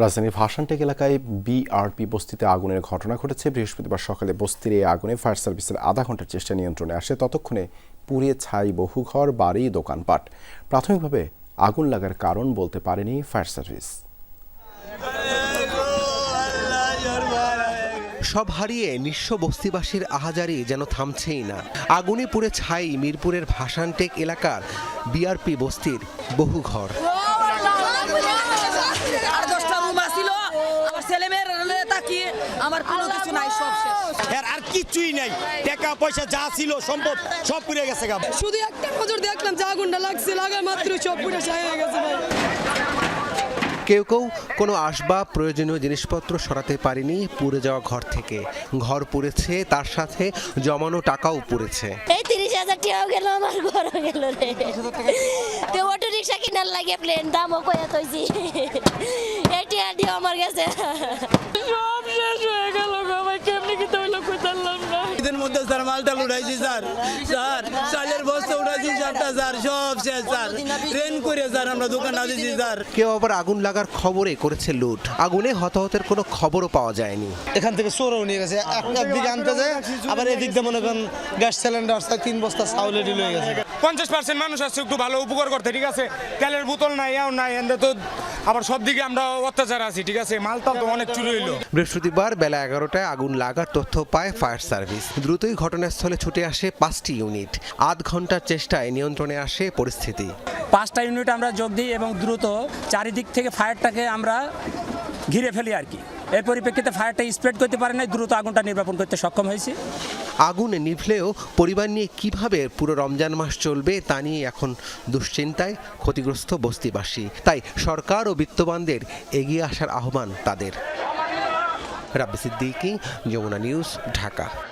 রাজধানীর ভাসানটেক এলাকায় বিআরপি বস্তিতে আগুনের ঘটনা ঘটেছে। বৃহস্পতিবার সকালে বস্তির এই আগুনে ফায়ার সার্ভিসের আধা ঘণ্টার চেষ্টা নিয়ন্ত্রণে আসে। ততক্ষণে পুড়িয়ে ছাই বহু ঘর, বাড়ি, দোকানপাট। প্রাথমিকভাবে আগুন লাগার কারণ বলতে পারেনি ফায়ার সার্ভিস। সব হারিয়ে নিঃস্ব বস্তিবাসীর আহাজারি যেন থামছেই না। আগুনে পুড়ে ছাই মিরপুরের ভাসানটেক এলাকার বিআরপি বস্তির বহু ঘর। আমার ছেলে মেয়ের তাকিয়ে আমার কোনো কিছু নাই সব শেষ। আর কিছুই নাই। টাকা পয়সা যা ছিল সম্পদ সব পুড়ে গেছে শুধু একটা নজর দেখলাম যা গুন্ডা লাগছে লাগার মাত্র সব পুরো ছাই হয়ে গেছে ভাই। কেউ কেউ কোনো আসবাব প্রয়োজনীয় জিনিসপত্র সরাতে পারেনি পুড়ে যাওয়া ঘর থেকে। ঘর পুড়েছে তার সাথে জমানো টাকাও পুড়েছে। এই তিরিশ হাজার টাকাও গেল আমার ঘরও গেল রে। তো অটো রিক্সা কিনার লাগে প্লেন দামও কয়া তৈছি এটি টাকা আমার গেছে মধ্যে স্যার মালটা উঠাইছি স্যার। স্যার চালের বস্তা উঠাইছি চারটা স্যার সব শেষ স্যার। ট্রেন করে স্যার আমরা দোকান না দিয়েছি স্যার। কেউ আবার আগুন লাগার খবরে করেছে লুট। আগুনে হতাহতের কোনো খবরও পাওয়া যায়নি। এখান থেকে চোরও নিয়ে গেছে। এক একদিকে আনতে যায় আবার এদিক দিয়ে মনে করেন গ্যাস সিলিন্ডার তিন বস্তা চাউলে ডিল হয়ে গেছে। পঞ্চাশ পার্সেন্ট মানুষ আছে একটু ভালো উপকার করতে ঠিক আছে? তেলের বোতল নাই এও নাই এনে তো আবার সব দিকে আমরা অত্যাচার আছি ঠিক আছে? মালটাল তো অনেক চুরি হইল। বৃহস্পতিবার বেলা এগারোটায় আগুন লাগার তথ্য পায় ফায়ার সার্ভিস। দ্রুতই ঘটনাস্থলে ছুটে আসে পাঁচটি ইউনিট। আধ ঘণ্টার চেষ্টায় নিয়ন্ত্রণে আসে পরিস্থিতি। পাঁচটা ইউনিট আমরা যোগ দিই এবং দ্রুত চারিদিক থেকে ফায়ারটাকে আমরা ঘিরে ফেলি আর কি। এর পরিপ্রেক্ষিতে ফায়ারটা স্প্রেড করতে পারে নাই দ্রুত আগুনটা নির্বাপন করতে সক্ষম হয়েছি। আগুন নিভলেও পরিবার নিয়ে কীভাবে পুরো রমজান মাস চলবে তা নিয়ে এখন দুশ্চিন্তায় ক্ষতিগ্রস্ত বস্তিবাসী। তাই সরকার ও বিত্তবানদের এগিয়ে আসার আহ্বান তাদের। রাব্বি সিদ্দিকী, যমুনা নিউজ, ঢাকা।